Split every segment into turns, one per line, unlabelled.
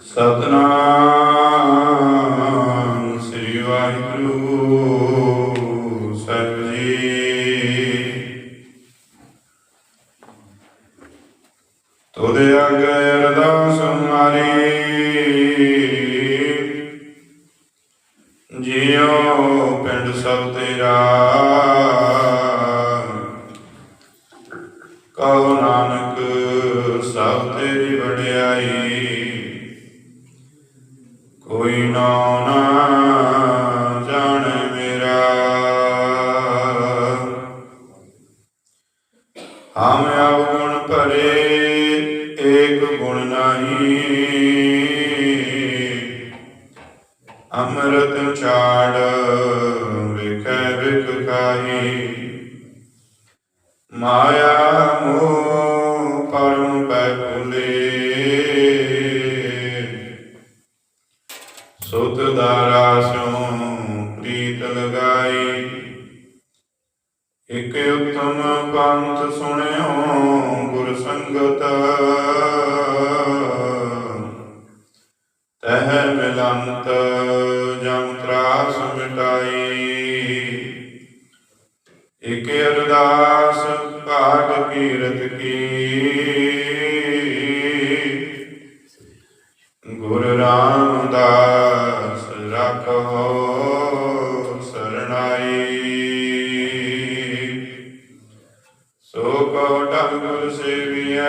ਸਤਨਾਮ ਮਾਇਆ ਮੋਹ ਪਰਮ ਪ੍ਰੀਤ ਲਗਾਈ। ਇਕ ਉਤਮ ਪੰਥ ਸੁਣਿਓ ਗੁਰ ਸੰਗਤ। ਤਹਿ ਮਿਲੰਤ ਜਮ ਤਰਾਸ ਮਿਟਾਈ। ਇਕ ਅਰਦਾਸ ਭਾਗ ਕੀਰਤ ਕੀ। ਗੁਰ ਰਾਮਦਾਸ ਰੱਖੋ ਸਰਣਾਈ। ਸੋ ਕੋ ਟੰਗੁਰ ਸੇਵੀਐ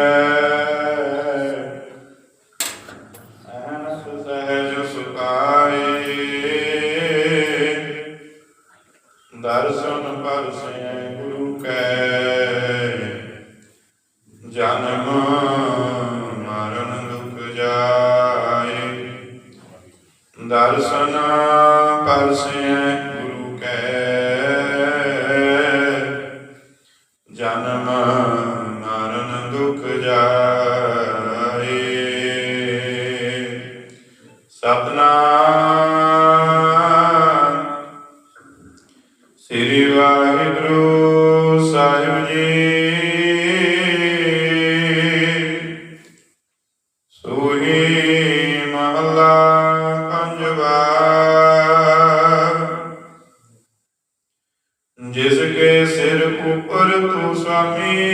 Amen.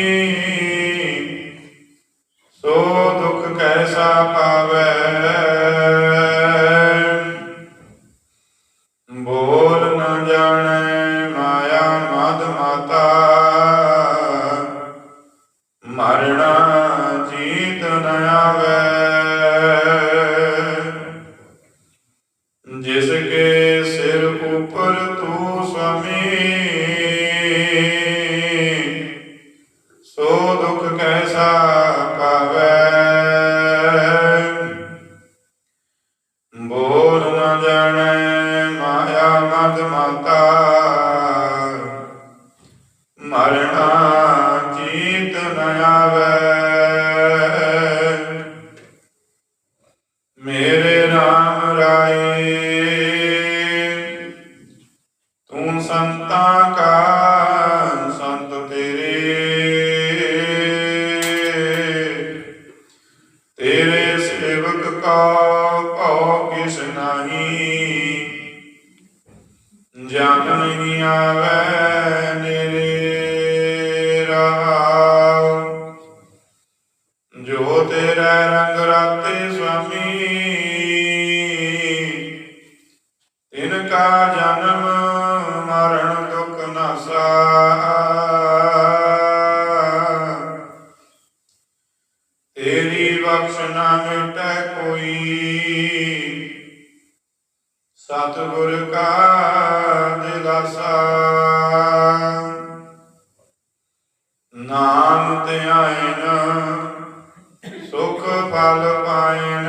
ਮਰਣਾ ਚੀਤ ਨ ਆਵੇ ਬਖਸ਼ ਨਾ ਮਿਟੈ ਕੋਈ। ਸਤਿਗੁਰ ਕਾ ਦਿਲਾਸਾ। ਨਾਮ ਧਿਆਇਨ ਸੁਖ ਫਲ ਪਾਇਨ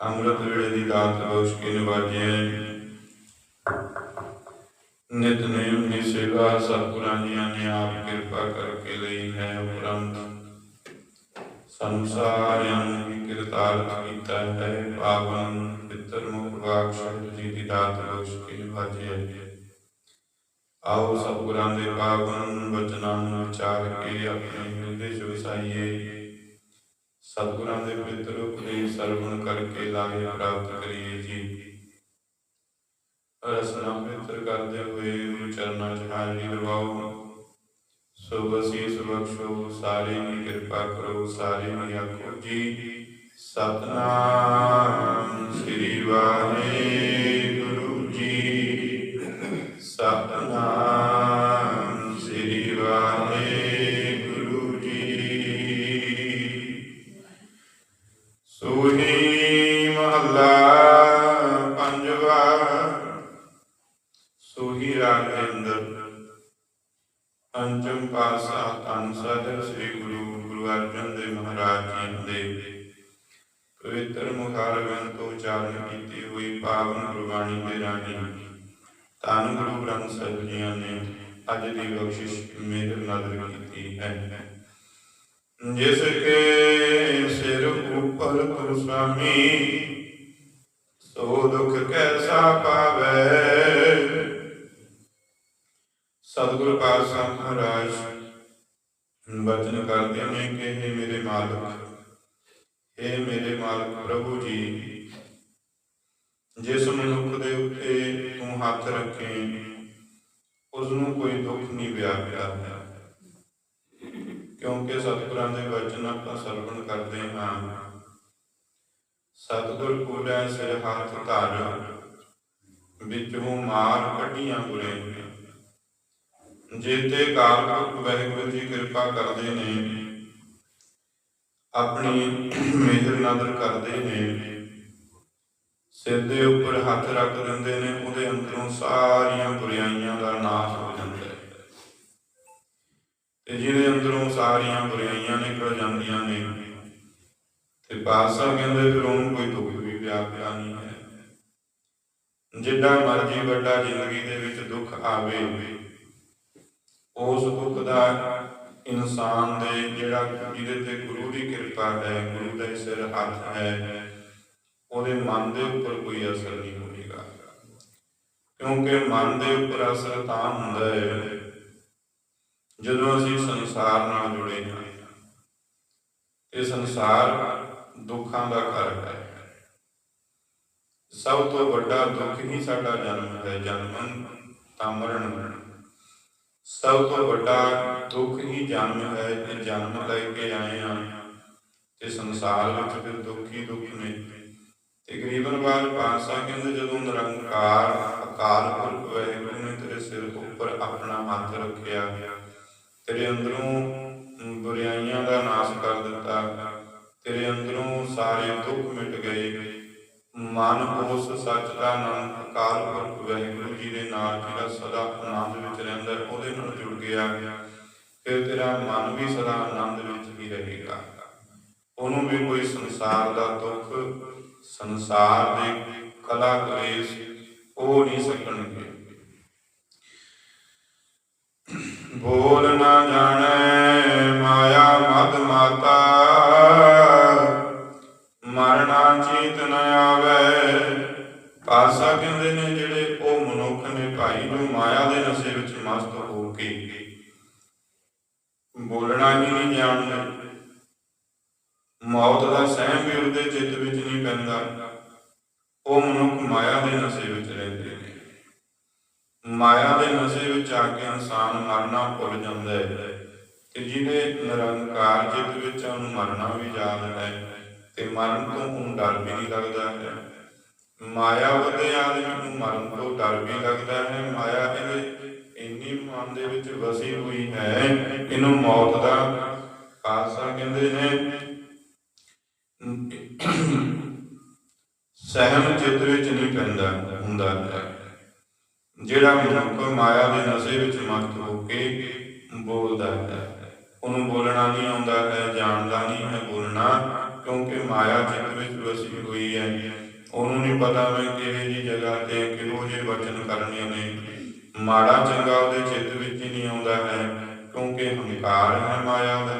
امرت ویل سیوا ستر نے آپ کرپا کر کے لیے ਸਾਨੂੰ ਸਾਰਿਆਂ ਨੂੰ ਵੀ ਕਿਰਤਾਰਥ ਕੀਤਾ ਹੈ, ਪਾਵਨ ਪਿੱਤਰ ਮੁਖ ਵਾਕਸ਼ਰ ਜੀ ਦੀ ਦਾਤ ਬਖਸ਼ ਕੇ ਨਿਵਾਜਿਆ ਆਓ ਸਤਿਗੁਰਾਂ ਦੇ ਪਾਵਨ ਬਚਨਾਂ ਨੂੰ ਵਿਚਾਰ ਕੇ ਆਪਣੇ ਹਿਰਦੇ 'ਚ ਵਸਾਈਏ ਸਤਿਗੁਰਾਂ ਦੇ ਪਿੱਤਰ ਉਪਦੇਸ਼ ਸਰਵਣ ਕਰਕੇ ਲਾਗੇ ਪ੍ਰਾਪਤ ਕਰੀਏ ਜੀ। ਰਸਨਾ ਪਵਿੱਤਰ ਕਰਦੇ ਹੋਏ ਚਰਨਾਂ 'ਚ ਹਾਜ਼ਰੀ ਲਵਾਓ। ਸੋ ਵਸੀਸ ਬਖਸ਼ੋ ਸਾਰੇ ਦੀ ਕਿਰਪਾ ਕਰੋ ਸਾਰੇ ਦੀ ਆਖੋ ਜੀ। ਸਤਨਾਮ ਸ੍ਰੀ ਵਾਹਿਗੁਰੂ। ਪੰਚਮ ਪਾਤਸ਼ਾਹ ਧੰਨ ਸਾਹਿਬ ਸ੍ਰੀ ਗੁਰੂ ਗੁਰੂ ਅਰਜਨ ਦੇਵ ਮਹਾਰਾਜ ਜੀ ਦੇ। ਪਵਿੱਤਰ ਮੁਖਾਰਵਨ ਤੋਂ ਉਚਾਰਨ ਕੀਤੀ ਹੋਈ ਪਾਵਨ ਗੁਰਬਾਣੀ ਦੇ ਰਾਣੀ ਧੰਨ ਗੁਰੂ ਗ੍ਰੰਥ ਸਾਹਿਬ ਜੀ ਨੇ ਅੱਜ ਦੀ ਬਖਸ਼ਿਸ਼ ਮੇਰ ਨਦਰ ਕੀਤੀ ਹੈ। ਜਿਸ ਕੇ ਸਿਰ ਉਪਰ ਤੁਰ ਸੁਆਮੀ, ਸੋ ਦੁਖ ਕੈਸਾ ਪਾਵੇ? ਸਤਿਗੁਰ ਪਾਤਸ਼ਾਹ ਮਹਾਰਾਜ ਬਚਨ ਕਰਦੇ ਨੇ ਕਿ हे ਮੇਰੇ ਮਾਲਕ हे ਮੇਰੇ ਮਾਲਕ ਪ੍ਰਭੂ ਜੀ, ਜਿਸ ਮਨੁੱਖ ਦੇ ਉੱਤੇ ਤੂੰ ਹੱਥ ਰੱਖੇ ਉਸ ਨੂੰ ਕੋਈ ਦੁੱਖ ਨਹੀਂ ਵਿਆਪਿਆ ਕਿਉਂਕਿ ਸਤਿਗੁਰਾਂ ਦੇ ਵਚਨ ਆਪਾਂ ਸਰਵਣ ਕਰਦੇ ਹਾਂ। ਸਤਿਗੁਰ ਕੋਲੇ ਸਿਰ ਹੱਥ ਧਰ, ਵਿੱਚੋਂ ਮਾਰ ਕੱਢੀਆਂ ਬੁਰੇ ਜੇਤੇ ਕਾਲ ਵਾਹਿਗੁਰੂ ਜੀ ਕਿਰਪਾ ਕਰਦੇ ਨੇ, ਆਪਣੀ ਮਿਹਰ ਨਦਰ ਕਰਦੇ ਨੇ, ਸਿਰ ਦੇ ਉੱਪਰ ਹੱਥ ਰੱਖ ਦਿੰਦੇ ਨੇ, ਉਹਦੇ ਅੰਦਰੋਂ ਸਾਰੀਆਂ ਬੁਰਾਈਆਂ ਦਾ ਨਾਸ਼ ਹੋ ਜਾਂਦਾ ਹੈ। ਤੇ ਜਿਹਦੇ ਅੰਦਰੋਂ ਸਾਰੀਆਂ ਬੁਰਾਈਆਂ ਨਿਕਲ ਜਾਂਦੀਆਂ ਨੇ, ਤੇ ਪਾਸਾ ਕਹਿੰਦੇ ਫਿਰ ਉਹਨੂੰ ਕੋਈ ਦੁੱਖ ਵੀ ਵਿਆਪਿਆ ਨਹੀਂ ਹੈ। ਜਿੱਡਾ ਮਰਜ਼ੀ ਵੱਡਾ ਜ਼ਿੰਦਗੀ ਦੇ ਵਿੱਚ ਦੁੱਖ ਆਵੇ ਉਸ ਦੁੱਖ ਦਾ ਇਨਸਾਨ ਦੇ ਜਿਹੜਾ ਜਿਹਦੇ ਤੇ ਗੁਰੂ ਦੀ ਕਿਰਪਾ ਹੈ, ਗੁਰੂ ਦਾ ਸਿਰ ਹੱਥ ਹੈ, ਉਹਦੇ ਮਨ ਦੇ ਉੱਪਰ ਕੋਈ ਅਸਰ ਨਹੀਂ ਹੋਵੇਗਾ। ਕਿਉਂਕਿ ਮਨ ਦੇ ਉੱਪਰ ਅਸਰ ਤਾਂ ਹੁੰਦਾ ਹੈ ਜਦੋਂ ਅਸੀਂ ਸੰਸਾਰ ਨਾਲ ਜੁੜੇ ਹਾਂ। ਇਹ ਸੰਸਾਰ ਦੁੱਖਾਂ ਦਾ ਘਰ ਹੈ। ਸਭ ਤੋਂ ਵੱਡਾ ਦੁੱਖ ਹੀ ਸਾਡਾ ਜਨਮ ਹੈ। ਜਨਮਨ ਤਾਂ ਮਰਨ। ਸਭ ਤੋਂ ਵੱਡਾ ਦੁੱਖ ਹੀ ਜਨਮ ਹੈ ਕਿ ਜਨਮ ਲੈ ਕੇ ਆਏ ਹਾਂ। ਤੇ ਸੰਸਾਰ ਵਿੱਚ ਫਿਰ ਦੁੱਖ ਹੀ ਦੁੱਖ ਨੇ। ਤਕਰੀਬਨ ਵਾਰ ਪਾਸਾ ਕਹਿੰਦੇ, ਜਦੋਂ ਨਿਰੰਕਾਰ ਅਕਾਲ ਪੁਰਖ ਵਾਹਿਗੁਰੂ ਨੇ ਤੇਰੇ ਸਿਰ ਉੱਪਰ ਆਪਣਾ ਹੱਥ ਰੱਖਿਆ, ਤੇਰੇ ਅੰਦਰੋਂ ਬੁਰਾਈਆਂ ਦਾ ਨਾਸ਼ ਕਰ ਦਿੱਤਾ, ਤੇਰੇ ਅੰਦਰੋਂ ਸਾਰੇ ਦੁੱਖ ਮਿਟ ਗਏ। ਮਨ ਉਸ ਸੱਚ ਦਾ ਨਾਮ ਅਕਾਲ ਪੁਰਖ ਵਾਹਿਗੁਰੂ ਜੀ ਦੇ ਨਾਲ, ਜਿਹੜਾ ਸਦਾ ਆਨੰਦ ਵਿੱਚ ਰਹਿੰਦਾ, ਉਹਦੇ ਨਾਲ ਜੁੜ ਗਿਆ। ਫਿਰ ਤੇਰਾ ਮਨ ਵੀ ਸਦਾ ਆਨੰਦ ਵਿੱਚ ਹੀ ਰਹੇਗਾ। ਉਹਨੂੰ ਵੀ ਕੋਈ ਸੰਸਾਰ ਦਾ ਦੁੱਖ, ਸੰਸਾਰ ਦੇ ਕਲਾ ਕਲੇਸ਼, ਉਹ ਨਹੀਂ ਸਕਣਗੇ। ਬੋਲ ਨਾ ਜਾਣੈ ਮਾਇਆ ਮਦ ਮਾਤਾ ਮਰਨਾ ਚੀਤ ਨ ਆਵੇ ਪਾਸਾ ਕਹਿੰਦੇ ਨੇ ਜਿਹੜੇ ਉਹ ਮਨੁੱਖ ਨੇ ਭਾਈ ਜੋ ਮਾਇਆ ਦੇ ਨਸ਼ੇ ਵਿੱਚ ਮਸਤ ਹੋ ਕੇ ਬੋਲਣਾ ਹੀ ਨਹੀਂ ਜਾਣਦੇ ਮੌਤ ਦਾ ਸਹਿਮ ਵੀ ਉਹਦੇ ਚਿੱਤ ਵਿੱਚ ਨਹੀਂ ਪੈਂਦਾ ਉਹ ਮਨੁੱਖ ਮਾਇਆ ਦੇ ਨਸ਼ੇ ਵਿੱਚ ਰਹਿੰਦੇ ਨੇ ਮਾਇਆ ਦੇ ਨਸ਼ੇ ਵਿੱਚ ਆ ਕੇ ਇਨਸਾਨ ਮਰਨਾ ਭੁੱਲ ਜਾਂਦਾ ਹੈ ਤੇ ਜਿਹਦੇ ਨਿਰੰਕਾਰ ਚਿੱਤ ਵਿੱਚ ਆ, ਉਹਨੂੰ ਮਰਨਾ ਵੀ ਯਾਦ ਹੈ ਤੇ ਮਰਨ ਤੋਂ ਉਹਨੂੰ ਡਰ ਵੀ ਨਹੀਂ ਲੱਗਦਾ ਹੈ ਮਾਇਆ ਉਹਦੇ ਆਦਮੀ ਨੂੰ ਮਰਨ ਤੋਂ ਡਰ ਵੀ ਲੱਗਦਾ ਹੈ ਮਾਇਆ ਇਹਦੇ ਇੰਨੀ ਮਨ ਦੇ ਵਿੱਚ ਵਸੀ ਹੋਈ ਹੈ ਇਹਨੂੰ ਮੌਤ ਦਾ ਖਾਸਾ ਕਹਿੰਦੇ ਨੇ ਸਹਿਮ ਚਿੱਤ ਵਿੱਚ ਨਹੀਂ ਪੈਂਦਾ, ਹੁੰਦਾ ਜਿਹੜਾ ਮਨੁੱਖ ਮਾਇਆ ਦੇ ਨਸ਼ੇ ਵਿੱਚ ਮਸਤ ਹੋ ਕੇ ਬੋਲਦਾ ਹੈ, ਉਹਨੂੰ ਬੋਲਣਾ ਨਹੀਂ ਆਉਂਦਾ ਹੈ, ਜਾਣਦਾ ਨਹੀਂ ਹੈ ਬੋਲਣਾ, ਕਿਉਂਕਿ ਮਾਇਆ ਚਿੱਤ ਵਿੱਚ ਵਸੀ ਹੋਈ ਹੈ। ਉਹਨੂੰ ਨਹੀਂ ਪਤਾ ਮੈਂ ਕਿਹੜੀ ਜੀ ਜਗ੍ਹਾ ਤੇ ਕਿਹੋ ਜਿਹੇ ਵਚਨ ਕਰਨੇ ਨੇ। ਮਾੜਾ ਚੰਗਾ ਉਹਦੇ ਚਿੱਤ ਵਿੱਚ ਹੀ ਨਹੀਂ ਆਉਂਦਾ ਹੈ, ਕਿਉਂਕਿ ਹੰਕਾਰ ਹੈ ਮਾਇਆ ਦਾ।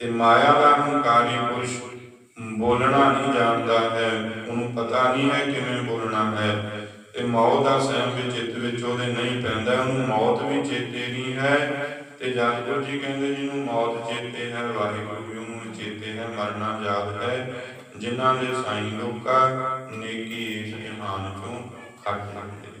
ਤੇ ਮਾਇਆ ਦਾ ਹੰਕਾਰੀ ਪੁਰਸ਼ ਬੋਲਣਾ ਨਹੀਂ ਜਾਣਦਾ ਹੈ, ਉਹਨੂੰ ਪਤਾ ਨਹੀਂ ਹੈ ਕਿਵੇਂ ਬੋਲਣਾ ਹੈ। ਤੇ ਮੌਤ ਦਾ ਸਹਿਮ ਵੀ ਚਿੱਤ ਵਿੱਚ ਉਹਦੇ ਨਹੀਂ ਪੈਂਦਾ, ਉਹਨੂੰ ਮੌਤ ਵੀ ਚੇਤੇ ਨਹੀਂ ਹੈ। ਤੇ ਜਗਜੋਤ ਜੀ ਕਹਿੰਦੇ ਜਿਹਨੂੰ ਮੌਤ ਚੇਤੇ ਹੈ, ਵਾਹਿਗੁਰੂ ਵੀ ਉਹਨੂੰ ਚੇਤੇ ਹੈ, ਮਰਨਾ ਯਾਦ ਹੈ। ਜਿਨ੍ਹਾਂ ਦੇ ਸਾਈਂ ਲੋਕਾਂ ਨੇਕੀ ਇਸ ਜਹਾਨ ਚੋਂ ਖੱਟ ਲੱਗਦੇ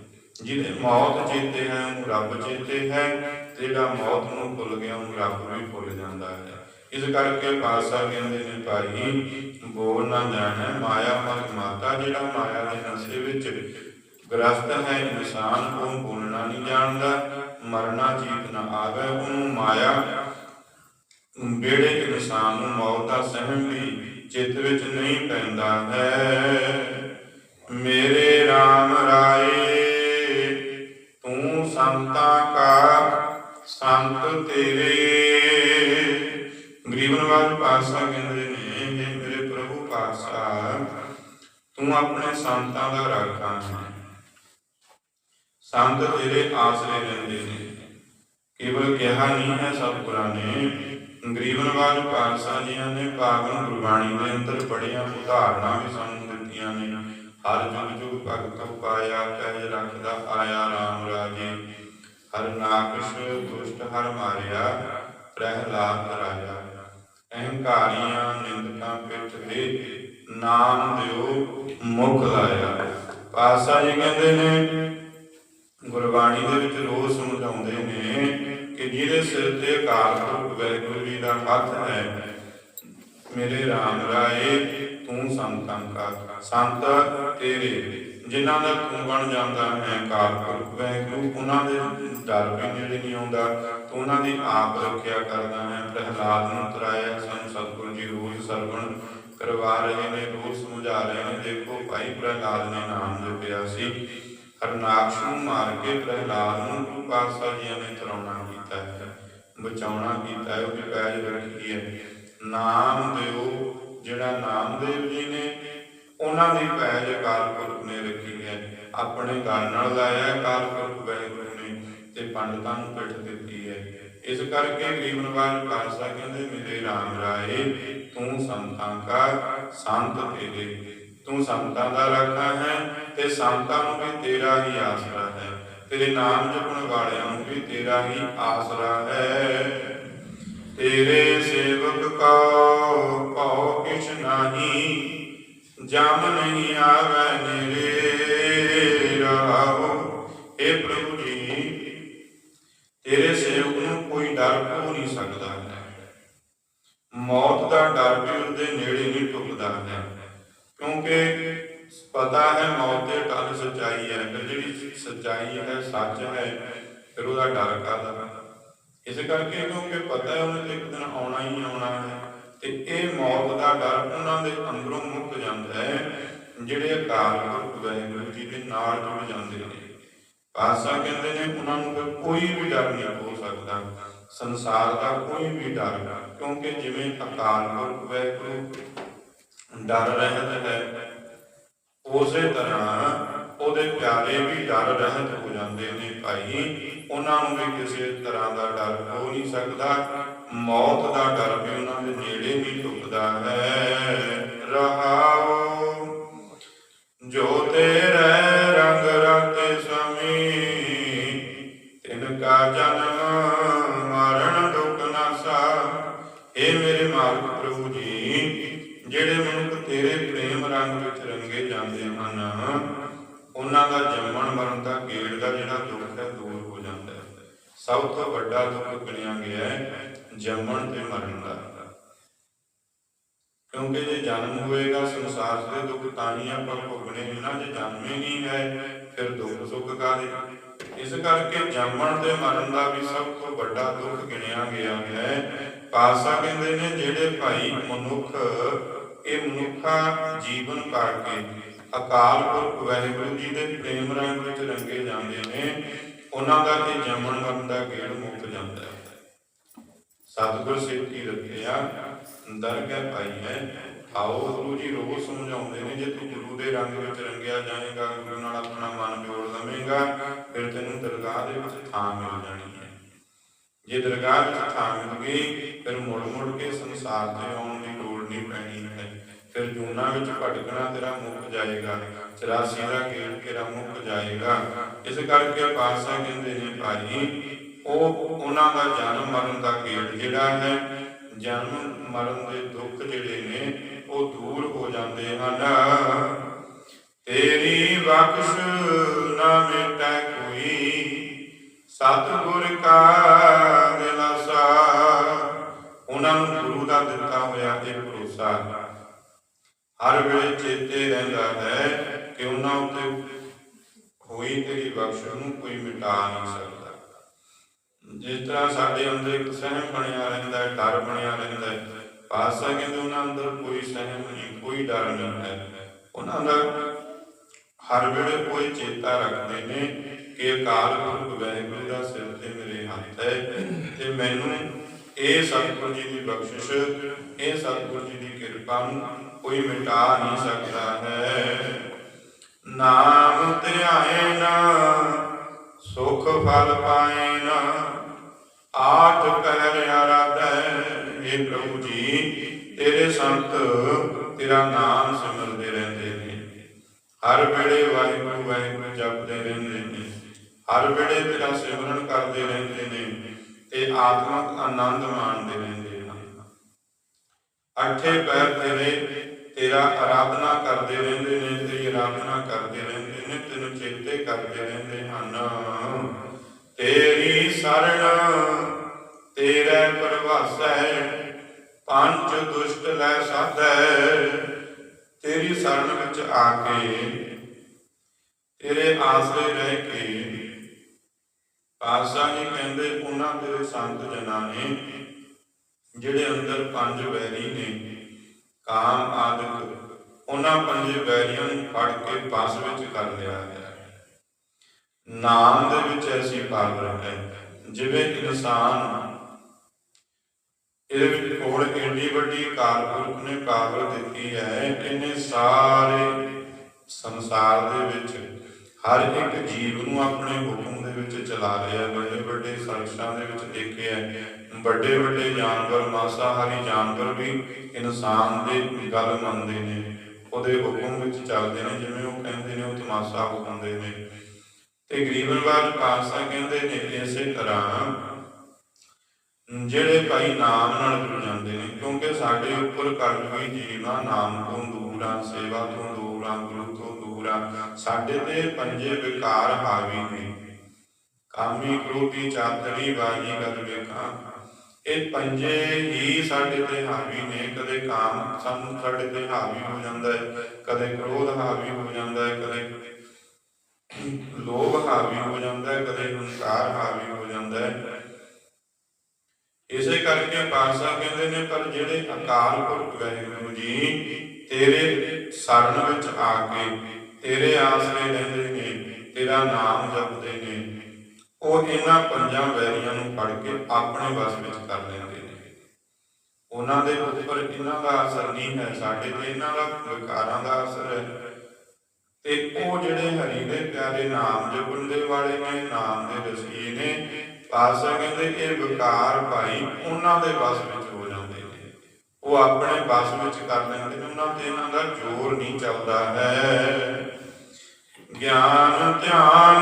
ਜਿਹਦੇ ਮੌਤ ਚੇਤੇ ਹੈ, ਉਹਨੂੰ ਰੱਬ ਚੇਤੇ ਹੈ ਜਿਹੜਾ ਮੌਤ ਨੂੰ ਭੁੱਲ ਗਿਆ, ਉਹਨੂੰ ਰੱਬ ਵੀ ਭੁੱਲ ਜਾਂਦਾ ਹੈ। ਇਸ ਕਰਕੇ ਪਾਸਾ ਕਹਿੰਦੇ ਨੇ ਭਾਈ ਬੋਲ ਨਾ ਜਾਣੈ, ਮਾਇਆ ਮਤ ਮਾਤਾ ਜਿਹੜਾ ਮਾਇਆ ਦੇ ਨਸ਼ੇ ਵਿੱਚ ਗ੍ਰਸਤ ਹੈ, ਇਨਸਾਨ ਉਹ ਬੋਲਣਾ ਨਹੀਂ ਜਾਣਦਾ, ਮਰਨਾ ਜੀਤ ਨਾ ਆਵੇ, ਉਹਨੂੰ ਮਾਇਆ ਬੇੜੇ ਇਨਸਾਨ ਨੂੰ ਮੌਤ ਦਾ ਸਹਿਮ ਵੀ ਚਿੱਤ ਵਿੱਚ ਨਹੀਂ ਪੈਂਦਾ ਹੈ। ਮੇਰੇ RAM ਰਾਏ, ਤੂੰ ਸੰਤਾਂ ਕਾ, ਸੰਤ ਤੇਰੇ ਗਰੀਬਨਵਾਜ ਪਾਤਸ਼ਾਹ ਕਹਿੰਦੇ ਨੇ "ਹੇ ਮੇਰੇ ਪ੍ਰਭੂ ਪਾਤਸ਼ਾਹ, ਤੂੰ ਆਪਣੇ ਸੰਤਾਂ ਦਾ ਰਾਖਾ ਹੈ। ਸੰਤ ਤੇਰੇ ਆਸਰੇ ਰਹਿੰਦੇ ਨੇ। ਕੇਵਲ ਕਿਹਾ ਨਹੀਂ ਹੈ ਸਤਿਗੁਰਾਂ ਨੇ ਗਰੀਬਨਵਾਜ ਪਾਤਸ਼ਾਹ ਜੀਆਂ ਨੇ ਪਾਵਨ ਗੁਰਬਾਣੀ ਦੇ ਅੰਦਰ ਬੜੀਆਂ ਉਦਾਹਰਨਾਂ ਵੀ ਸਾਨੂੰ ਦਿੱਤੀਆਂ ਨੇ, ਹਰ ਜੁਗ ਜੁਗ ਭਗਤ ਪਾਇਆ ਕਹਿ ਰੱਖਦਾ ਆਇਆ ਰਾਮ ਰਾਜੇ। ਹਰ ਨਾਕਸ਼ ਦੁਸ਼ਟ ਹਰ ਮਾਰਿਆ, ਪ੍ਰਹਿਲਾਦ ਰਾਜਾ। ਅਹੰਕਾਰੀਆਂ ਨਿੰਦਕਾਂ ਪਿੱਠ ਦੇ ਨਾਮ ਦਿਓ, ਮੁਖ ਲਾਇਆ। ਪਾਸਾ ਜੀ ਕਹਿੰਦੇ ਨੇ, ਗੁਰਬਾਣੀ ਦੇ ਵਿੱਚ ਰੋਜ਼ ਸਮਝਾਉਂਦੇ ਨੇ ਕਿ ਜਿਹਦੇ ਸਿਰ ਤੇ ਅਕਾਲ ਪੁਰਖ ਵਾਹਿਗੁਰੂ ਜੀ ਦਾ ਹੱਥ ਹੈ, ਮੇਰੇ ਰਾਮ ਰਾਏ, ਤੂੰ ਸੰਤਾਂ ਕਾ ਸੰਤ ਤੇਰੇ ਜਿਨ੍ਹਾਂ ਦਾ ਤੂੰ ਜਾਂਦਾ ਹੈ ਅਕਾਲ ਪੁਰਖ ਉਹਨਾਂ ਦੇ ਡਰ ਵੀ ਨੇੜੇ ਨਹੀਂ ਆਉਂਦਾ, ਤੂੰ ਉਹਨਾਂ ਦੀ ਆਪ ਰੱਖਿਆ ਕਰਦਾ ਹੈ। ਪ੍ਰਹਿਲਾਦ ਨੂੰ ਤਰਾਇਆ, ਸਾਨੂੰ ਸਤਿਗੁਰੂ ਜੀ ਰੋਜ਼ ਸਰਵਣ ਕਰਵਾ ਰਹੇ ਨੇ, ਰੋਜ਼ ਸਮਝਾ ਰਹੇ ਨੇ, ਦੇਖੋ ਭਾਈ ਪ੍ਰਹਿਲਾਦ ਨੇ ਨਾਮ ਜਪਿਆ ਸੀ। ਹਰਨਾਕਸ਼ ਨੂੰ ਮਾਰ ਕੇ ਪ੍ਰਹਿਲਾਦ ਨੂੰ ਗੁਰੂ ਪਾਤਸ਼ਾਹ ਜੀ ਨੇ ਤਰਾਉਣਾ ਕੀਤਾ ਹੈ, ਬਚਾਉਣਾ ਕੀਤਾ ਹੈ ਉਹਦੀ ਪੈਜ ਰੱਖੀ ਹੈ। ਨਾਮ ਦਿਓ ਜਿਹੜਾ ਨਾਮਦੇਵ ਜੀ ਨੇ ਉਹਨਾਂ ਦੀ ਪੈਜ ਅਕਾਲ ਨੇ ਰੱਖੀ ਹੈ, ਆਪਣੇ ਗਲ ਨਾਲ ਲਾਇਆ ਅਕਾਲ ਪੁਰਖ ਨੇ ਤੇ ਪੰਡਤਾਂ ਨੂੰ ਪਿੱਠ ਦਿੱਤੀ ਹੈ। ਇਸ ਕਰਕੇ ਗਰੀਬ ਨਵਾਜ ਪਾਤਸ਼ਾਹ ਕਹਿੰਦੇ, ਮੇਰੇ RAM ਰਾਏ, ਤੂੰ ਸੰਤਾਂ ਕਾ ਸੰਤ ਤੇਰੇ। ਤੂੰ ਸੰਤਾਂ ਦਾ ਰਾਖਾ ਹੈ ਤੇ ਸੰਤਾਂ ਨੂੰ ਵੀ ਤੇਰਾ ਹੀ ਆਸਰਾ ਹੈ। ਤੇਰੇ ਨਾਮ ਜਪਣ ਵਾਲਿਆਂ ਨੂੰ ਵੀ ਤੇਰਾ ਹੀ ਆਸਰਾ ਹੈ। ਤੇਰੇ ਸੇਵਕ ਕੋ ਭਉ ਕਿਛ ਨਾਹੀ ਜਮ ਨਹੀਂ ਆਵੈ ਨੇਰੇ ਰਹਾਉ ਏ ਪ੍ਰਭੂ ਜੀ, ਤੇਰੇ ਸੇਵਕ ਨੂੰ ਕੋਈ ਡਰ ਹੋ ਨਹੀਂ ਸਕਦਾ ਹੈ? ਮੌਤ ਦਾ ਡਰ ਵੀ ਉਹਦੇ ਨੇੜੇ ਨਹੀਂ ਟੁੱਕਦਾ ਹੈ। ਕਿਉਂਕਿ ਪਤਾ ਹੈ ਮੌਤ ਦੇ ਟਲ ਸੱਚਾਈ ਹੈ ਫਿਰ ਜਿਹੜੀ ਸੱਚਾਈ ਹੈ, ਸੱਚ ਹੈ, ਫਿਰ ਉਹਦਾ ਡਰ ਕਾਹਦਾ ਇਸ ਕਰਕੇ ਕਿਉਂਕਿ ਪਤਾ ਹੈ ਉਹਨੇ ਇੱਕ ਦਿਨ ਆਉਣਾ ਹੀ ਆਉਣਾ ਹੈ। ਤੇ ਇਹ ਮੌਤ ਦਾ ਡਰ ਉਹਨਾਂ ਦੇ ਅੰਦਰੋਂ ਮੁੱਕ ਜਾਂਦਾ ਹੈ, ਜਿਹੜੇ ਅਕਾਲ ਪੁਰਖ ਵਾਹਿਗੁਰੂ ਜੀ ਦੇ ਨਾਲ ਜੁੜ ਜਾਂਦੇ ਨੇ। ਪਾਤਸ਼ਾਹ ਕਹਿੰਦੇ ਨੇ, ਉਹਨਾਂ ਨੂੰ ਕੋਈ ਵੀ ਡਰ ਨਹੀਂ ਹੋ ਸਕਦਾ। ਸੰਸਾਰ ਦਾ ਕੋਈ ਵੀ ਡਰ, ਕਿਉਂਕਿ ਜਿਵੇਂ ਅਕਾਲ ਪੁਰਖ ਵਾਹਿਗੁਰੂ ਡਰ ਰਹਿਤ ਹੈ, ਉਸੇ ਤਰ੍ਹਾਂ ਉਹਦੇ ਪਿਆਰੇ ਵੀ ਡਰ ਰਹਿਤ ਹੋ ਜਾਂਦੇ ਨੇ ਭਾਈ। ਉਹਨਾਂ ਨੂੰ ਵੀ ਕਿਸੇ ਤਰ੍ਹਾਂ ਦਾ ਡਰ ਹੋ ਨਹੀਂ ਸਕਦਾ। ਮੌਤ ਦਾ ਡਰ ਵੀ ਉਹਨਾਂ ਦੇ ਨੇੜੇ ਵੀ ਟੁੱਕਦਾ ਹੈ। ਸਭ ਵੱਡਾ ਦੁੱਖ ਗਿਣਿਆ ਗਿਆ ਹੈ ਜੰਮਣ ਤੇ ਮਰਨ ਦਾ। ਕਿਉਂਕਿ ਜੇ ਜਨਮ ਹੋਏਗਾ, ਸੰਸਾਰ ਦੇ ਦੁੱਖ ਤਾਂ ਹੀ ਆਪਾਂ ਨਾ ਜੇ ਜਨਮ ਨਹੀਂ ਹੈ, ਫਿਰ ਦੁੱਖ ਸੁੱਖ ਕਾਹਦੇ? ਇਸ ਕਰਕੇ ਜੰਮਣ ਤੇ ਮਰਨ ਦਾ ਵੀ ਸਭ ਤੋਂ ਵੱਡਾ ਦੁੱਖ ਗਿਣਿਆ ਗਿਆ ਹੈ। ਪਾਸਾ ਕਹਿੰਦੇ ਨੇ, ਜਿਹੜੇ ਭਾਈ ਮਨੁੱਖ, ਇਹ ਮਨੁੱਖਾ ਜੀਵਨ ਕਰਕੇ ਅਕਾਲ ਪੁਰਖ ਵਾਹਿਗੁਰੂ ਜੀ ਦੇ ਪ੍ਰੇਮ ਰੰਗ ਵਿੱਚ ਰੰਗੇ ਜਾਂਦੇ ਨੇ ਉਹਨਾਂ ਦਾ ਇਹ ਜੰਮਣ ਮਰਨ ਦਾ ਗੇੜ ਮੁੱਕ ਜਾਂਦਾ ਹੈ। ਸਤਿਗੁਰ ਸੇਤੀ ਰੱਖਿਆ ਦਰਗਹਿ ਪਾਈ ਹੈ? ਆਓ ਗੁਰੂ ਜੀ ਰੋਜ਼ ਸਮਝਾਉਂਦੇ ਨੇ, ਜੇ ਤੂੰ ਗੁਰੂ ਦੇ ਰੰਗ ਵਿੱਚ ਰੰਗਿਆ ਜਾਏਗਾ, ਗੁਰੂ ਨਾਲ ਆਪਣਾ ਮਨ ਜੋੜ ਲਵੇਂਗਾ, ਫਿਰ ਤੈਨੂੰ ਦਰਗਾਹ ਦੇ ਵਿੱਚ ਥਾਂ ਮਿਲ ਜਾਣੀ ਹੈ। ਜੇ ਦਰਗਾਹ ਵਿੱਚ ਥਾਂ ਮਿਲ ਗਈ, ਫਿਰ ਮੁੜ ਮੁੜ ਕੇ ਸੰਸਾਰ ਤੇ ਆਉਣ ਦੀ ਲੋੜ ਨਹੀਂ ਪੈਣੀ ਹੈ। ਫਿਰ ਜੂਨਾ ਵਿੱਚ ਭਟਕਣਾ ਤੇਰਾ ਮੁੱਕ ਜਾਏਗਾ 84 ਦਾ ਗੇੜ ਤੇਰਾ ਮੁੱਕ ਜਾਏਗਾ। ਇਸ ਕਰਕੇ ਪਾਤਸ਼ਾਹ ਕਹਿੰਦੇ ਨੇ ਭਾਈ ਉਹ ਉਹਨਾਂ ਦਾ ਜਨਮ ਮਰਨ ਦਾ ਗੇੜ ਜਿਹੜਾ ਹੈ, ਜਨਮ ਮਰਨ ਦੇ ਦੁੱਖ ਜਿਹੜੇ ਨੇ, ਉਹ ਦੂਰ ਹੋ ਜਾਂਦੇ ਹਨ। ਤੇਰੀ ਬਖਸ਼ ਨਾ ਮਿਟੈ ਕੋਈ, ਸਤਿਗੁਰ ਕਾ ਦਿਲਾਸਾ ਉਹਨਾਂ ਨੂੰ ਗੁਰੂ ਦਾ ਦਿੱਤਾ ਹੋਇਆ ਇਹ ਭਰੋਸਾ। ਹਰ ਵੇਲੇ ਚੇਤੇ ਰਹਿੰਦਾ ਹੈ ਕਿ ਉਹਨਾਂ ਉੱਤੇ ਹੋਈ ਤੇਰੀ ਬਖਸ਼ ਨੂੰ ਕੋਈ ਮਿਟਾ ਨਹੀਂ ਸਕਦਾ। ਜਿਸ ਤਰ੍ਹਾਂ ਸਾਡੇ ਅੰਦਰ ਇੱਕ ਸਹਿਮ ਬਣਿਆ ਰਹਿੰਦਾ ਹੈ, ਡਰ ਬਣਿਆ ਰਹਿੰਦਾ ਹੈ ਪਾਸਾ ਕਹਿੰਦੇ ਉਹਨਾਂ ਅੰਦਰ ਕੋਈ ਸਹਿਮ ਨਹੀਂ, ਕੋਈ ਡਰ ਨਹੀਂ ਹੈ। ਉਹਨਾਂ ਦਾ ਹਰ ਵੇਲੇ ਕੋਈ ਚੇਤਾ ਰੱਖਦੇ ਨੇ ਕਿ ਅਕਾਲ ਪੁਰਖ ਵਾਹਿਗੁਰੂ ਦਾ ਸਿਰ ਤੇ ਮੇਰੇ ਹੱਥ ਹੈ ਤੇ ਮੈਨੂੰ ਇਹ ਸਤਿਗੁਰੂ ਜੀ ਦੀ ਬਖਸ਼ਿਸ਼, ਇਹ ਸਤਿਗੁਰੂ ਜੀ ਦੀ ਕਿਰਪਾ ਨੂੰ ਕੋਈ ਮਿਟਾ ਨਹੀਂ ਸਕਦਾ ਹੈ। ਨਾਮ ਧਿਆਏ ਨਾ, ਸੁਖ ਫਲ ਪਾਏ ਨਾ। ਆਠ ਪਹਿਰ ਆਰਾਧੈ ਇਹ ਪ੍ਰਭੂ ਜੀ, ਤੇਰੇ ਸੰਤ ਤੇਰਾ ਨਾਮ ਸਿਮਰਦੇ ਰਹਿੰਦੇ ਨੇ। ਹਰ ਵੇਲੇ ਵਾਹਿਗੁਰੂ ਵਾਹਿਗੁਰੂ ਜਪਦੇ ਰਹਿੰਦੇ ਨੇ। ਹਰ ਵੇਲੇ ਤੇਰਾ ਸਿਮਰਨ ਕਰਦੇ ਰਹਿੰਦੇ ਨੇ ਤੇ ਆਤਮਕ ਆਨੰਦ ਮਾਣਦੇ ਰਹਿੰਦੇ ਹਨ ਅੱਠੇ ਪੈਰ ਤੇਰੇ ਤੇਰਾ ਆਰਾਧਨਾ ਕਰਦੇ ਰਹਿੰਦੇ ਨੇ, ਤੇਰੀ ਆਰਾਧਨਾ ਕਰਦੇ ਰਹਿੰਦੇ ਨੇ, ਤੈਨੂੰ ਚੇਤੇ ਕਰਦੇ ਰਹਿੰਦੇ ਹਨ। ਤੇਰੀ ਸਰਣ ਤੇਰੇ ਪ੍ਰਵਾਸੈ, ਪੰਜ ਦੁਸ਼ਟ ਲੈ ਸਾਧੈ। ਤੇਰੀ ਸਰਣ ਵਿੱਚ ਆ ਕੇ, ਤੇਰੇ ਆਸਰੇ ਰਹਿ ਕੇ, ਪਾਤਸ਼ਾਹ ਜੀ ਕਹਿੰਦੇ, ਉਹਨਾਂ ਤੇਰੇ ਸੰਤ ਜਨਾਂ ਨੇ ਜਿਹੜੇ ਅੰਦਰ ਪੰਜ ਵੈਰੀ ਨੇ ਕਾਮ ਆਦਿਕ ਉਹਨਾਂ ਪੰਜ ਵੈਰੀਆਂ ਨੂੰ ਫੜ ਕੇ ਪਾਸ ਵਿੱਚ ਕਰ ਲਿਆ ਹੈ ਨਾਮ ਦੇ ਵਿੱਚ ਐਸੀ ਪਾਵਰ ਹੈ ਜਿਵੇਂ ਇਨਸਾਨ ਇਹਦੇ ਵਿੱਚ ਕੋਲ ਏਡੀ ਵੱਡੀ ਅਕਾਲ ਨੇ ਪਾਵਰ ਦਿੱਤੀ ਹੈ ਇਹਨੇ ਸਾਰੇ ਸੰਸਾਰ ਦੇ ਵਿੱਚ ਹਰ ਇੱਕ ਜੀਵ ਨੂੰ ਆਪਣੇ ਹੁਕਮ ਦੇ ਵਿੱਚ ਚਲਾ ਰਿਹਾ ਵੱਡੇ ਵੱਡੇ ਸਰਕਸ਼ਾਂ ਦੇ ਵਿੱਚ ਦੇਖਿਆ ਵੱਡੇ ਵੱਡੇ ਜਾਨਵਰ, ਮਾਸਾਹਾਰੀ ਜਾਨਵਰ ਵੀ ਇਨਸਾਨ ਦੇ ਗੱਲ ਮੰਨਦੇ ਨੇ। ਉਹਦੇ ਹੁਕਮ ਵਿੱਚ ਚੱਲਦੇ ਨੇ, ਜਿਵੇਂ ਉਹ ਕਹਿੰਦੇ ਨੇ, ਉਹ ਤਮਾਸ਼ਾ ਹੁਕਮਦੇ ਨੇ। ਤੇ ਗਰੀਬਨਵਾਜ ਪਾਤਸ਼ਾਹ ਕਹਿੰਦੇ ਨੇ ਇਸੇ ਤਰ੍ਹਾਂ ਜਿਹੜੇ ਭਾਈ ਨਾਮ ਨਾਲ ਜੁੜ ਜਾਂਦੇ ਨੇ, ਕਿਉਂਕਿ ਸਾਡੇ ਉੱਪਰ ਕਰਮੀ ਜੀਵਨਾ ਨਾਮ ਤੋਂ ਦੂਰ ਆ, ਸੇਵਾ ਤੋਂ ਦੂਰ ਆ, ਗੁਰੂ ਤੋਂ ਦੂਰ ਆ। ਸਾਡੇ ਤੇ ਪੰਜੇ ਵਿਕਾਰ ਹਾਵੀ ਨੇ। ਕਾਮੀ ਕ੍ਰੋਧੀ ਚਾਤੜੀ ਬਾਜੀ ਗਦ ਵੇਖਾਂ। ਇਹ ਪੰਜੇ ਹੀ ਸਾਡੇ ਤੇ ਹਾਵੀ ਨੇ, ਕਦੇ ਕਾਮ ਸਾਨੂੰ ਸਾਡੇ ਤੇ ਹਾਵੀ ਹੋ ਜਾਂਦਾ ਹੈ, ਕਦੇ ਕ੍ਰੋਧ ਹਾਵੀ ਹੋ ਜਾਂਦਾ ਹੈ, ਕਦੇ ਲੋਭ ਹਾਵੀ ਹੋ ਜਾਂਦਾ ਹੈ, ਕਦੇ ਹੰਕਾਰ ਹਾਵੀ ਹੋ ਜਾਂਦਾ ਹੈ। ਇਸੇ ਕਰਕੇ ਪਾਤਸ਼ਾਹ ਕਹਿੰਦੇ ਨੇ, ਪਰ ਜਿਹੜੇ ਅਕਾਲ ਪੁਰਖ ਵਾਹਿਗੁਰੂ ਜੀ, ਤੇਰੇ ਸਰਣ ਵਿੱਚ ਆ ਕੇ ਤੇਰੇ ਆਸਰੇ ਰਹਿੰਦੇ ਨੇ, ਤੇਰਾ ਨਾਮ ਜਪਦੇ ਨੇ ਉਹ ਇਹਨਾਂ ਪੰਜਾਂ ਵੈਰੀਆਂ ਨੂੰ ਫੜ ਕੇ ਆਪਣੇ ਵਸ ਵਿੱਚ ਕਰ ਲੈਂਦੇ ਨੇ। ਉਹਨਾਂ ਦੇ ਉੱਪਰ ਇਹਨਾਂ ਦਾ ਅਸਰ ਨਹੀਂ ਹੈ ਸਾਡੇ ਤੇ, ਇਹਨਾਂ ਦਾ ਵਿਕਾਰਾਂ ਦਾ ਅਸਰ ਹੈ। ਤੇ ਉਹ ਜਿਹੜੇ ਹਰੀ ਦੇ ਪਿਆਰੇ ਨਾਮ ਜਪਣ ਦੇ ਵਾਲੇ ਨੇ, ਨਾਮ ਦੇ ਰਸੀਏ ਨੇ, ਪਾਤਸ਼ਾਹ ਕਹਿੰਦੇ ਇਹ ਵਿਕਾਰ ਭਾਈ ਉਹਨਾਂ ਦੇ ਵਸ ਵਿੱਚ ਹੋ ਜਾਂਦੇ ਨੇ। ਉਹ ਆਪਣੇ ਵਸ ਵਿੱਚ ਕਰ ਲੈਂਦੇ ਨੇ, ਉਹਨਾਂ ਤੇ ਇਹਨਾਂ ਦਾ ਜ਼ੋਰ ਨਹੀਂ ਚੱਲਦਾ ਹੈ। ਗਿਆਨ, ਧਿਆਨ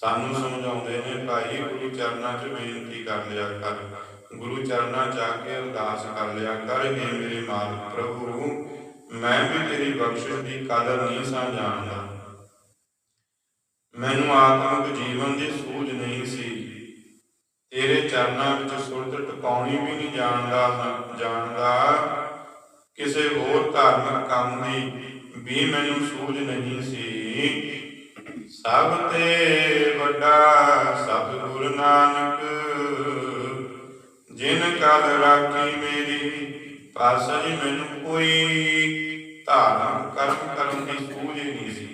ਸਾਨੂੰ ਸਮਝਾਉਂਦੇ ਨੇ, ਭਾਈ ਗੁਰੂ ਚਰਨਾਂ 'ਚ ਬੇਨਤੀ ਕਰ ਲਿਆ ਕਰ। ਗੁਰੂ ਚਰਨਾਂ 'ਚ ਆ ਕੇ ਅਰਦਾਸ ਕਰ ਲਿਆ ਕਰ हे ਮੇਰੇ ਮਾਲਕ ਪ੍ਰਭੂ। ਮੈਂ ਵੀ ਤੇਰੀ ਬਖਸ਼ਿਸ਼ ਦੀ ਕਦਰ ਨਹੀਂ ਸਾਂ ਮੈਨੂੰ ਆਤਮਿਕ ਜੀਵਨ ਦੀ ਸੂਝ ਨਹੀਂ ਸੀ। ਤੇਰੇ ਚਰਨਾਂ ਵਿੱਚ ਸੁਰਤ ਟਿਕਾਉਣੀ ਵੀ ਨਹੀਂ ਜਾਣਦਾ ਜਾਣਦਾ। ਕਿਸੇ ਹੋਰ ਧਾਰਮਿਕ ਕੰਮ ਦੀ ਵੀ ਮੈਨੂੰ ਸੂਝ ਨਹੀਂ ਸੀ। ਸਭ ਤੇ ਵੱਡਾ ਸਤਿਗੁਰ ਨਾਨਕ, ਜਿਨ ਕਲ ਰਾਖੀ ਮੇਰੀ, ਪਾਸਾ ਮੈਨੂੰ ਕੋਈ ਧਾਰਨ ਕਰਮ ਕਰਨ ਦੀ ਸੂਝ ਨਹੀਂ ਸੀ।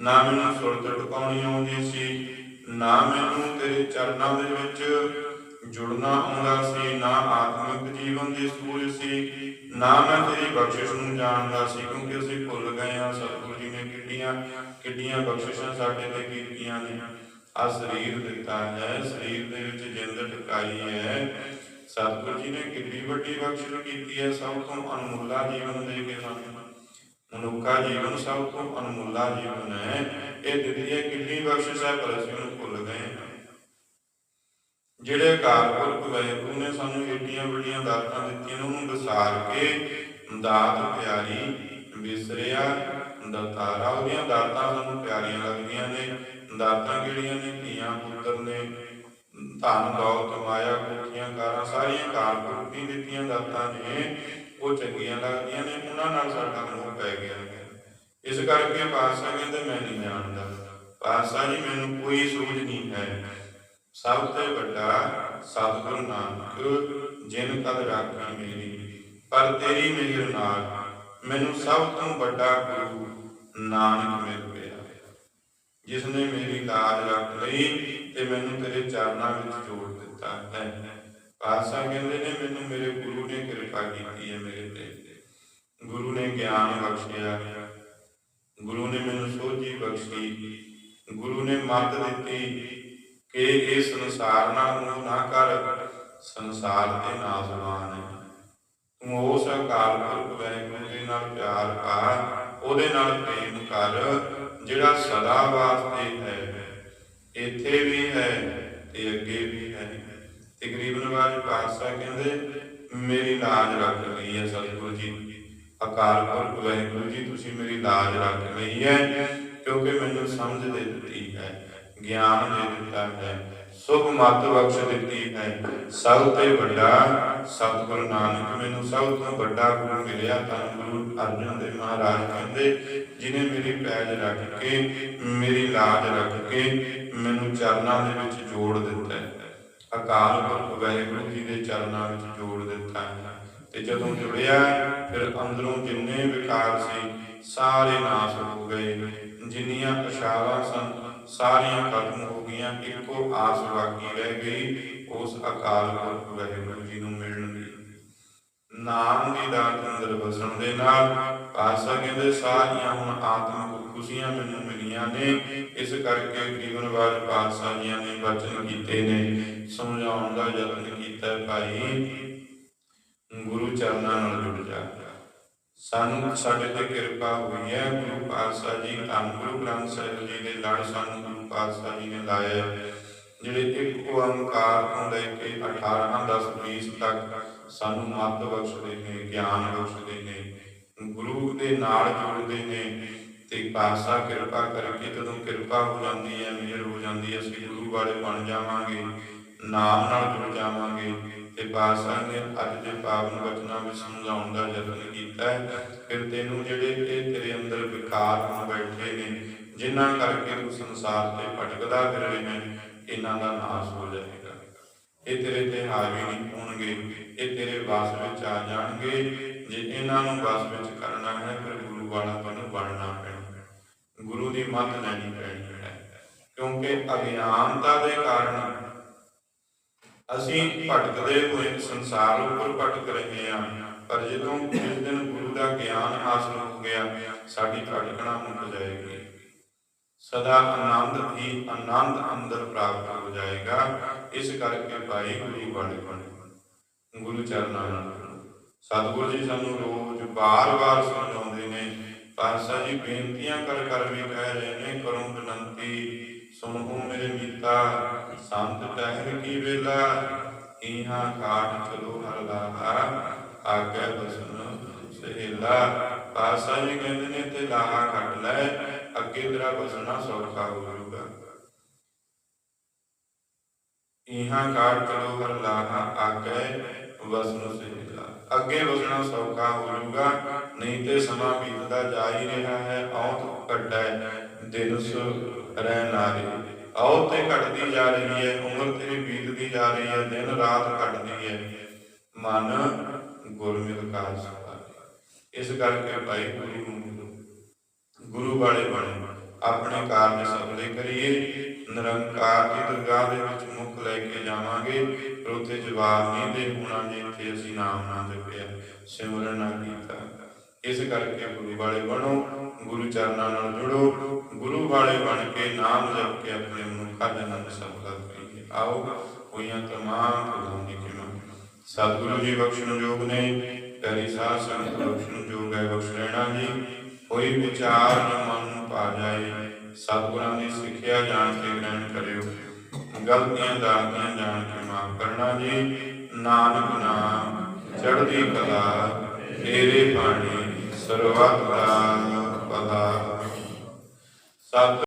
ਨਾ ਮੈਨੂੰ ਸੁਰਤ ਟਿਕਾਉਣੀ ਆਉਂਦੀ ਸੀ, ਨਾ ਮੈਨੂੰ ਤੇਰੇ ਚਰਨਾਂ ਦੇ ਵਿੱਚ ਜੁੜਨਾ ਆਉਂਦਾ ਸੀ, ਨਾ ਆਤਮਿਕ ਜੀਵਨ ਦੀ ਸੂਝ ਸੀ, ਨਾ ਮੈਂ ਤੇਰੀ ਬਖਸ਼ਿਸ਼ ਨੂੰ ਜਾਣਦਾ ਸੀ, ਕਿਉਂਕਿ ਅਸੀਂ ਭੁੱਲ ਗਏ ਹਾਂ ਸਤਿਗੁਰੂ ਜੀ ਕਿੱਡੀਆਂ ਕਿੱਡੀਆਂ ਬਖਸ਼ਿਸ਼ਾਂ ਸਾਡੇ ਤੇ ਕੀਤੀਆਂ ਨੇ। ਆ ਸਰੀਰ ਦਿੱਤਾ ਹੈ, ਸਰੀਰ ਦੇ ਵਿੱਚ ਜਿੰਦ ਟਿਕਾਈ ਹੈ। ਸਤਿਗੁਰੂ ਜੀ ਨੇ ਕਿੰਨੀ ਵੱਡੀ ਬਖਸ਼ਿਸ਼ ਕੀਤੀ ਹੈ, ਸਭ ਤੋਂ ਅਨਮੁੱਲਾ ਜੀਵਨ ਦੇ ਕੇ ਸਾਨੂੰ। ਮਨੁੱਖਾ ਜੀਵਨ ਸਭ ਤੋਂ ਅਨਮੁੱਲਾ ਜੀਵਨ ਹੈ। ਇਹ ਦਿੱਤੀ ਹੈ ਕਿੰਨੀ ਬਖਸ਼ਿਸ਼ ਹੈ, ਪਰ ਅਸੀਂ ਉਹਨੂੰ ਭੁੱਲ ਗਏ ਜਿਹੜੇ ਅਕਾਲ ਪੁਰਖ ਨੇ ਸਾਨੂੰ ਏਡੀਆਂ ਵੱਡੀਆਂ ਦਾਤਾਂ ਦਿੱਤੀਆਂ ਨੇ, ਉਹਨੂੰ ਵਿਸਾਰ ਕੇ ਦਾਤ ਪਿਆਰੀ ਵਿਸਰਿਆ ਦਤਾਰਾ ਉਹਦੀਆਂ ਦਾਤਾਂ ਸਾਨੂੰ ਪਿਆਰੀਆਂ ਲੱਗਦੀਆਂ ਨੇ। ਦਾਤਾਂ ਕਿਹੜੀਆਂ ਨੇ? ਧੀਆਂ, ਪੁੱਤਰ ਨੇ। ਧਨ, ਦੌਲਤ, ਮਾਇਆ, ਕੋਠੀਆਂ, ਕਾਰਾਂ, ਸਾਰੀਆਂ ਅਕਾਲ ਪੁਰਖ ਦਿੱਤੀਆਂ ਦਾਤਾਂ ਨੇ। ਉਹ ਚੰਗੀਆਂ ਲੱਗਦੀਆਂ ਨੇ, ਉਹਨਾਂ ਨਾਲ ਸਾਡਾ ਮੋਹ ਪੈ ਗਿਆ ਇਸ ਕਰਕੇ ਪਾਤਸ਼ਾਹ ਕਹਿੰਦੇ, ਮੈਂ ਨਹੀਂ ਜਾਣਦਾ। ਪਾਤਸ਼ਾਹ ਜੀ, ਮੈਨੂੰ ਕੋਈ ਸੂਝ ਨਹੀਂ ਹੈ। ਸਭ ਤੋਂ ਵੱਡਾ ਸਤਿਗੁਰੂ ਨਾਨਕ, ਜਿਨ ਕਦ ਰਾਖੀ ਮੇਰੀ, ਪਰ ਤੇਰੀ ਮਿਹਰ ਨਾਲ ਮੈਨੂੰ ਸਭ ਤੋਂ ਵੱਡਾ ਗੁਰੂ ਨਾਨਕ ਮਿਲ ਪਿਆ ਜਿਸ ਨੇ ਮੇਰੀ ਲਾਜ ਰੱਖ ਲਈ ਤੇ ਮੈਨੂੰ ਤੇਰੇ ਚਰਨਾਂ ਵਿੱਚ ਜੋੜ ਦਿੱਤਾ ਹੈ। ਪਾਤਸ਼ਾਹ ਕਹਿੰਦੇ ਨੇ, ਮੈਨੂੰ ਮੇਰੇ ਗੁਰੂ ਨੇ ਕਿਰਪਾ ਕੀਤੀ ਹੈ ਮੇਰੇ ਤੇ। ਗੁਰੂ ਨੇ ਗਿਆਨ ਬਖਸ਼ਿਆ। ਗੁਰੂ ਨੇ ਮੈਨੂੰ ਸੋਝੀ ਬਖਸ਼ੀ। ਗੁਰੂ ਨੇ ਮੱਤ ਦਿੱਤੀ ਕਿ ਇਹ ਸੰਸਾਰ ਨਾਲ ਮੋਹ ਨਾ ਕਰ। ਸੰਸਾਰ ਤੇ ਨਾਸਵਾਨ ਹੈ। ਤੂੰ ਅਕਾਲ ਪੁਰਖ ਵੈਗੁਰੂ ਦੇ ਨਾਲ ਪਿਆਰ ਕਰ, ਉਹਦੇ ਨਾਲ ਪ੍ਰੇਮ ਕਰ, ਜਿਹੜਾ ਸਦਾ ਵਾਸਤੇ ਹੈ, ਇੱਥੇ ਵੀ ਹੈ ਤੇ ਅੱਗੇ ਵੀ ਹੈ। ਤੇ ਗਰੀਬ ਪਾਤਸ਼ਾਹ ਕਹਿੰਦੇ, ਮੇਰੀ ਲਾਜ ਰੱਖ ਲਈ ਹੈ ਸਤਿਗੁਰੂ ਜੀ। ਅਕਾਲ ਪੁਰਖ ਵਾਹਿਗੁਰੂ ਜੀ, ਤੁਸੀਂ ਮੇਰੀ ਲਾਜ ਰੱਖ ਲਈ ਹੈ, ਕਿਉਂਕਿ ਮੈਨੂੰ ਸਮਝ ਦੇ ਦਿੱਤੀ ਹੈ, ਗਿਆਨ ਦੇ ਦਿੱਤਾ ਹੈ। ਸੁਖ ਮਤ ਬਖਸ਼ ਦਿੱਤੀ ਹੈ। ਸਭ ਤੋਂ ਵੱਡਾ ਸਤਿਗੁਰੂ ਨਾਨਕ, ਮੈਨੂੰ ਸਭ ਤੋਂ ਵੱਡਾ ਗੁਰੂ ਮਿਲਿਆ ਤਾਂ ਗੁਰੂ ਅਰਜਨ ਦੇਵ ਮਹਾਰਾਜ ਕਹਿੰਦੇ, ਜਿਨੇ ਮੇਰੀ ਪੈਜ ਰੱਖ ਕੇ, ਮੇਰੀ ਲਾਜ ਰੱਖ ਕੇ ਮੈਨੂੰ ਚਰਨਾਂ ਦੇ ਵਿੱਚ ਜੋੜ ਦਿੱਤਾ ਹੈ। ਅਕਾਲ ਪੁਰਖ ਵਾਹਿਗੁਰੂ ਜੀ ਦੇ ਚਰਨਾਂ ਵਿੱਚ ਜੋੜ ਦਿੱਤਾ ਹੈ। ਤੇ ਜਦੋਂ ਜੁੜਿਆ, ਫਿਰ ਅੰਦਰੋਂ ਜਿੰਨੇ ਵਿਕਾਰ ਸੀ, ਸਾਰੇ ਨਾਸ ਹੋ ਗਏ। ਜਿੰਨੀਆਂ ਅਸ਼ਾਵਾਂ ਸਨ ਸਾਰੀਆਂ ਖਤਮ ਹੋ ਗਈਆਂ, ਇੱਕੋ ਆਸ ਬਾਕੀ ਰਹਿ ਗਈ, ਉਸ ਅਕਾਲ ਪੁਰਖ ਵਾਹਿਗੁਰੂ ਜੀ ਨੂੰ ਮਿਲਣ ਦੀ ਨਾਮ ਦੀ ਦਾਤ ਅੰਦਰ ਵਸਣ ਦੇ ਨਾਲ ਪਾਸਾ ਕਹਿੰਦੇ, ਸਾਰੀਆਂ ਹੁਣ ਆਤਮਿਕ ਖੁਸ਼ੀਆਂ ਮੈਨੂੰ ਮਿਲੀਆਂ ਨੇ, ਇਸ ਕਰਕੇ ਜੀਵਨ ਜੀਵਨਵਾਦ ਪਾਤਸ਼ਾਹ ਜੀਆਂ ਨੇ ਵਚਨ ਕੀਤੇ ਨੇ, ਸਮਝਾਉਣ ਦਾ ਯਤਨ ਕੀਤਾ ਭਾਈ। ਗੁਰੂ ਚਰਨਾਂ ਨਾਲ ਜੁੜ ਜਾ। ਸਾਨੂੰ ਸਾਡੇ ਤੇ ਕਿਰਪਾ ਹੋਈ ਹੈ, ਗੁਰੂ ਪਾਤਸ਼ਾਹ ਜੀ ਧੰਨ ਗੁਰੂ ਗ੍ਰੰਥ ਸਾਹਿਬ ਜੀ ਦੇ ਲੜ ਸਾਨੂੰ ਗੁਰੂ ਪਾਤਸ਼ਾਹ ਜੀ ਨੇ ਲਾਇਆ ਜਿਹੜੇ ਇੱਕ ਓੰਕਾਰ ਤੋਂ ਲੈ ਕੇ 18 10 20 ਤੱਕ ਸਾਨੂੰ ਮੱਤ ਬਖਸ਼ਦੇ ਨੇ, ਗਿਆਨ ਬਖਸ਼ਦੇ ਨੇ, ਗੁਰੂ ਦੇ ਨਾਲ ਜੁੜਦੇ ਨੇ ਤੇ ਪਾਤਸ਼ਾਹ ਕਿਰਪਾ ਕਰਕੇ ਜਦੋਂ ਕਿਰਪਾ ਹੋ ਜਾਂਦੀ ਹੈ ਮਿਹਰ ਹੋ ਜਾਂਦੀ ਹੈ, ਅਸੀਂ ਗੁਰੂ ਵਾਲੇ ਬਣ ਜਾਵਾਂਗੇ। ਨਾਮ ਨਾਲ ਜੁੜ ਜਾਵਾਂਗੇ। ਤੇ ਪਾਤਸ਼ਾਹ ਨੇ ਅੱਜ ਦੇ ਪਾਵਨ ਵਚਨਾਂ ਵਿੱਚ ਸਮਝਾਉਣ ਦਾ ਯਤਨ ਕੀਤਾ ਹੈ, ਫਿਰ ਤੈਨੂੰ ਜਿਹੜੇ ਇਹ ਤੇਰੇ ਅੰਦਰ ਵਿਕਾਰ ਹੋ ਬੈਠੇ ਨੇ, ਜਿਨ੍ਹਾਂ ਕਰਕੇ ਤੂੰ ਸੰਸਾਰ ਤੇ ਭਟਕਦਾ ਫਿਰ ਰਿਹਾ ਇਹਨਾਂ ਦਾ ਨਾਸ਼ ਹੋ ਜਾਏਗਾ। ਇਹ ਤੇਰੇ ਤੇ ਹਾਵੀ ਨਹੀਂ ਹੋਣਗੇ, ਇਹ ਤੇਰੇ ਵਾਸ ਵਿੱਚ ਆ ਜਾਣਗੇ। ਜੇ ਇਹਨਾਂ ਨੂੰ ਵਾਸ ਵਿੱਚ ਕਰਨਾ ਹੈ, ਫਿਰ ਗੁਰੂ ਵਾਲਾ ਤੈਨੂੰ ਬਣਨਾ ਪੈਣਾ। ਗੁਰੂ ਦੀ ਮੱਤ ਲੈਣੀ ਪੈਣੀ ਹੈ, ਕਿਉਂਕਿ ਅਗਿਆਨਤਾ ਦੇ ਕਾਰਨ ਅਸੀਂ ਭਟਕਦੇ ਹੋਏ ਸੰਸਾਰ ਉੱਪਰ ਭਟਕ ਰਹੇ ਹਾਂ। ਪਰ ਜਦੋਂ ਜਿਸ ਦਿਨ ਗੁਰੂ ਦਾ ਗਿਆਨ ਹਾਸਲ ਹੋ ਗਿਆ, ਸਾਡੀ ਭਟਕਣਾ ਮੁੱਕ ਜਾਏਗੀ। ਸਦਾ ਆਨੰਦ ਹੀ ਆਨੰਦ ਅੰਦਰ ਪ੍ਰਾਪਤ ਹੋ ਜਾਏਗਾ। ਇਸ ਕਰਕੇ ਭਾਈ ਗੁਰੂ ਵਾਲੇ ਬਣੇ। ਗੁਰੂ ਚਰਨਾਂ ਨਾਲ ਸਤਿਗੁਰੂ ਜੀ ਸਾਨੂੰ ਰੋਜ਼ ਬਾਰ-ਬਾਰ ਸਮਝਾਉਂਦੇ ਨੇ, ਪਾਤਸ਼ਾਹ ਜੀ ਬੇਨਤੀਆਂ ਕਰ ਕਰ ਵੀ ਕਹਿ ਰਹੇ ਨੇ, ਕਰੋ ਬੇਨਤੀ। ਸੁਣੋ ਮੇਰੇ ਮੀਤਾ, ਸੰਤ ਟਹਿਰ ਕੀ ਵੇਲਾ? ਇਹਾਂ ਕਾਟ ਚਲੋ ਹਰ ਲਾਹਾ, ਆਗੇ ਬਸਨ ਸਹੇਲਾ। ਪਾਤਸ਼ਾਹ ਜੀ ਕਹਿੰਦੇ ਨੇ ਤੇ ਲਾਹਾ ਕੱਟ ਲੈ, ਅੱਗੇ ਤੇਰਾ ਬਸਣਾ ਸੌਖਾ ਹੋ ਜਾਊਗਾ ਇਹਾਂ ਕਾਟ ਚਲੋ ਹਰ ਲਾਹਾ, ਆਗੇ ਵਸਨ ਸਹੇਲਾ। ਅੱਗੇ ਵਸਣਾ ਸੌਖਾ ਹੋ ਜਾਊਗਾ ਨਹੀਂ ਤੇ ਸਮਾਂ ਬੀਤਦਾ ਜਾ ਹੀ ਰਿਹਾ ਹੈ, ਔਤ ਘਟੈ ਦਿਨ ਸੁ ਰਹਿ। ਨਾਰੀ ਔਤ ਤੇ ਘਟਦੀ ਜਾ ਰਹੀ ਹੈ, ਉਮਰ ਤੇਰੀ ਬੀਤਦੀ ਜਾ ਰਹੀ ਹੈ, ਦਿਨ ਰਾਤ ਘਟਦੀ ਹੈ। ਮਨ ਗੁਰਮਿਲ ਕਾਜ ਸਵਾਰੇ ਇਸ ਕਰਕੇ ਭਾਈ ਗੁਰੂ ਗੁਰੂ ਵਾਲੇ ਬਣੇ। ਆਪਣੇ ਕਾਰਜ ਸਫਲੇ ਕਰੀਏ। ਨਿਰੰਕਾਰ ਦੀ ਦਰਗਾਹ ਦੇ ਵਿੱਚ ਮੁਖ ਲੈ ਕੇ ਜਾਵਾਂਗੇ। ਪਰ ਉੱਥੇ ਜਵਾਬ ਨਹੀਂ ਦੇ ਹੋਣਾ ਜਿੱਥੇ ਅਸੀਂ ਨਾਮ ਨਾ ਜਪਿਆ। ਸਿਮਰਨ ਨਾ ਕੀਤਾ। ਇਸ ਕਰਕੇ ਗੁਰੂ ਵਾਲੇ ਬਣੋ, ਗੁਰੂ ਚਰਨਾਂ ਨਾਲ ਜੁੜੋ, ਗੁਰੂ ਵਾਲੇ ਬਣ ਕੇ ਨਾਮ ਜਪ ਕੇ ਆਪਣੇ ਮਨੁੱਖਾ ਜਨਮ ਸਫਲ ਕਰੀਏ ਆਓ, ਹੋਈਆਂ ਤਮਾਮ ਭੁੱਲਾਂ ਦੀ ਕਿਮਾ ਸਤਿਗੁਰੂ ਜੀ ਬਖਸ਼ਣ ਯੋਗ ਨੇ, ਤੇਰੀ ਸਾਧ ਸੰਗਤ ਬਖਸ਼ਣ ਯੋਗ ਹੈ, ਬਖਸ਼ ਜੀ। ਕੋਈ ਵਿਚਾਰ ਨ ਮਨ ਨੂੰ ਪਾ ਜਾਏ, ਸਤਿਗੁਰਾਂ ਦੀ ਸਿੱਖਿਆ ਜਾਣ ਕੇ ਗ੍ਰਹਿਣ ਕਰਿਓ। ਗਲਤੀਆਂ ਦਾਤੀਆਂ ਜਾਣ ਕੇ ਮਾਫ ਕਰਨਾ ਜੀ। ਨਾਨਕ ਨਾਮ, ਚੜ੍ਹਦੀ ਕਲਾ, ਤੇਰੇ ਬਾਣੀ ਸਰਬੱਤ ਦਾ ਪਤਾ ਸਤ